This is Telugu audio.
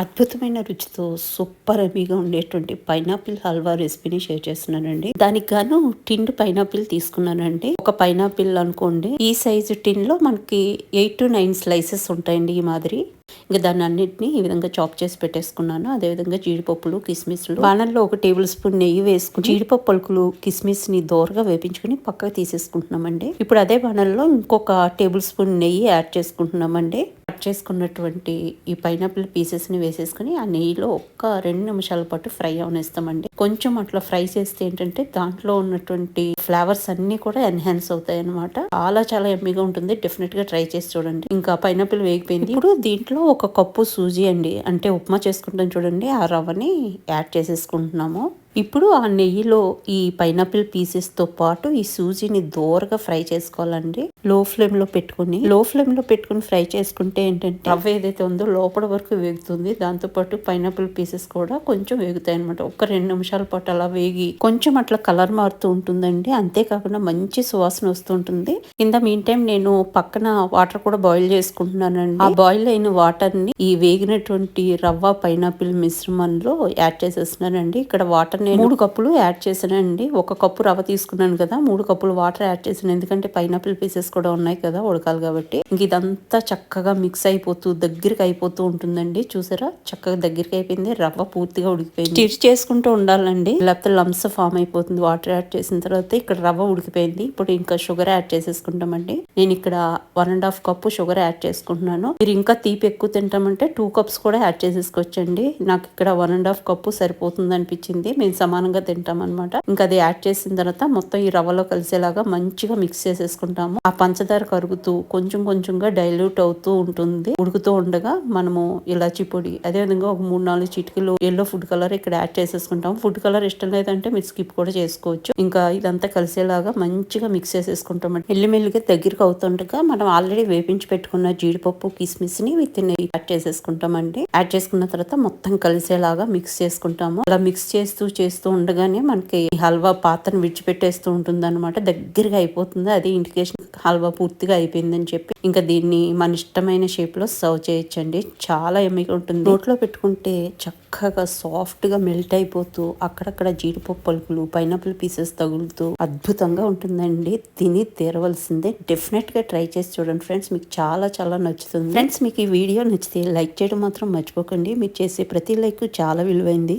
అద్భుతమైన రుచితో సూపర్ ఎమీగా ఉండేటువంటి పైనాపిల్ హల్వా రెసిపీని షేర్ చేస్తున్నానండి. దానికి గాను టిండ్ పైనాపిల్ తీసుకున్నానండి. ఒక పైనాపిల్ అనుకోండి ఈ సైజు టిన్లో మనకి ఎయిట్ టు నైన్ స్లైసెస్ ఉంటాయండి ఈ మాదిరి. ఇంకా దాన్ని అన్నింటినీ ఈ విధంగా చాప్ చేసి పెట్టేసుకున్నాను. అదే విధంగా జీడిపప్పులు కిస్మిస్లు. వానల్లో ఒక టేబుల్ స్పూన్ నెయ్యి వేసుకుని జీడిపప్పు పలుకులు కిస్మిస్ని దోరగా వేపించుకుని పక్కకు తీసేసుకుంటున్నామండి. ఇప్పుడు అదే వానల్లో ఇంకొక టేబుల్ స్పూన్ నెయ్యి యాడ్ చేసుకుంటున్నామండి. కట్ చేసుకున్నటువంటి ఈ పైనాపిల్ పీసెస్ని వేసేసుకుని ఆ నెయ్యిలో ఒక్క రెండు నిమిషాల పాటు ఫ్రై అవనిస్తామండి. కొంచెం అట్లా ఫ్రై చేస్తే ఏంటంటే దాంట్లో ఉన్నటువంటి ఫ్లేవర్స్ అన్ని కూడా ఎన్హాన్స్ అవుతాయి అనమాట చాలా చాలా ఎమ్మిగా ఉంటుంది. డెఫినెట్గా ట్రై చేసి చూడండి. ఇంకా పైనాపిల్ వేగిపోయింది. ఇప్పుడు దీంట్లో ఒక కప్పు సూజీ అండి. అంటే ఉప్మా చేసుకుంటాం చూడండి. ఆ రవ్వని యాడ్ చేసేసుకుంటున్నాము. ఇప్పుడు ఆ నెయ్యిలో ఈ పైనాపిల్ పీసెస్తో పాటు ఈ సూజీని దోరగా ఫ్రై చేసుకోవాలండి. లో ఫ్లేమ్లో పెట్టుకుని లో ఫ్లేమ్లో పెట్టుకుని ఫ్రై చేసుకుంటే ఏంటంటే రవ్వ ఏదైతే ఉందో లోపల వరకు వేగుతుంది. దాంతో పాటు పైనాపిల్ పీసెస్ కూడా కొంచెం వేగుతాయి అనమాట ఒక రెండు నిమిషాల పాటు అలా వేగి కొంచెం అట్లా కలర్ మారుతూ ఉంటుందండి. అంతేకాకుండా మంచి సువాసన వస్తుంటుంది కింద మీన్ టైం నేను పక్కన వాటర్ కూడా బాయిల్ చేసుకుంటున్నానండి. ఆ బాయిల్ అయిన వాటర్ని ఈ వేగినటువంటి రవ్వ పైనాపిల్ మిశ్రమంలో యాడ్ చేసేస్తున్నానండి. ఇక్కడ వాటర్ నేను మూడు కప్పులు యాడ్ చేశానండి. ఒక కప్పు రవ్వ తీసుకున్నాను కదా మూడు కప్పులు వాటర్ యాడ్ చేశాను. ఎందుకంటే పైనాపిల్ పీసెస్ కూడా ఉన్నాయి కదా ఉడకాలి కాబట్టి. ఇంక ఇదంతా చక్కగా మిక్స్ అయిపోతూ దగ్గరికి అయిపోతూ ఉంటుందండి. చూసారా? చక్కగా దగ్గరికి అయిపోయింది. రవ్వ పూర్తిగా ఉడికిపోయింది. స్టిచ్ చేసుకుంటూ ఉండాలండి. లేకపోతే లంప్స్ ఫామ్ అయిపోతుంది. వాటర్ యాడ్ చేసిన తర్వాత ఇక్కడ రవ్వ ఉడికిపోయింది. ఇప్పుడు ఇంకా షుగర్ యాడ్ చేసేసుకుంటామండి. నేను ఇక్కడ one and half cup sugar add చేసుకుంటున్నాను. మీరు ఇంకా తీపి ఎక్కువ తింటామంటే టూ కప్స్ కూడా యాడ్ చేసేసుకోవచ్చండి. నాకు ఇక్కడ వన్ అండ్ హాఫ్ కప్పు సరిపోతుంది అనిపించింది మేము సమానంగా తింటాం అనమాట ఇంకా అది యాడ్ చేసిన తర్వాత మొత్తం ఈ రవ్వలో కలిసేలాగా మంచిగా మిక్స్ చేసేసుకుంటాము. ఆ పంచదార కరుగుతూ కొంచెం కొంచెంగా డైల్యూట్ అవుతూ ఉంటుంది. ఉడుకుతూ ఉండగా మనము ఇలాచి పొడి అదే విధంగా ఒక మూడు నాలుగు చిటికలు ఎల్లో ఫుడ్ కలర్ ఇక్కడ యాడ్ చేసేసుకుంటాం ఫుడ్ కలర్ ఇష్టం లేదంటే మీరు స్కిప్ కూడా చేసుకోవచ్చు. ఇంకా ఇదంతా కలిసేలాగా మంచిగా మిక్స్ చేసేసుకుంటాం ఎల్లిమెల్లిగా దగ్గరికి అవుతుండగా మనం ఆల్రెడీ వేపించి పెట్టుకున్న జీడిపప్పు కిస్మిస్ని విత్ యాడ్ చేసేసుకుంటామండి. యాడ్ చేసుకున్న తర్వాత మొత్తం కలిసేలాగా మిక్స్ చేసుకుంటాము. అలా మిక్స్ చేస్తూ చేస్తూ ఉండగానే మనకి హల్వా పాత్రను విడిచిపెట్టేస్తూ ఉంటుంది అనమాట దగ్గరగా అయిపోతుంది. అది ఇండికేషన్ హల్వా పూర్తిగా అయిపోయిందని చెప్పి ఇంకా దీన్ని మన ఇష్టమైన షేప్లో సర్వ్ చేయొచ్చండి. చాలా ఎమ్మిగా ఉంటుంది. నోట్లో పెట్టుకుంటే చక్కగా సాఫ్ట్గా మెల్ట్ అయిపోతూ అక్కడక్కడ జీడిపప్పు పలుకులు పైనాపిల్ పీసెస్ తగులుతూ అద్భుతంగా ఉంటుందండి. తిని తీరవలసిందే. డెఫినెట్గా ట్రై చేసి చూడండి ఫ్రెండ్స్. మీకు చాలా చాలా నచ్చుతుంది. ఫ్రెండ్స్ మీకు ఈ వీడియో నచ్చితే లైక్ చేయడం మాత్రం మర్చిపోకండి. మీరు చేసే ప్రతి లైక్ చాలా విలువైంది.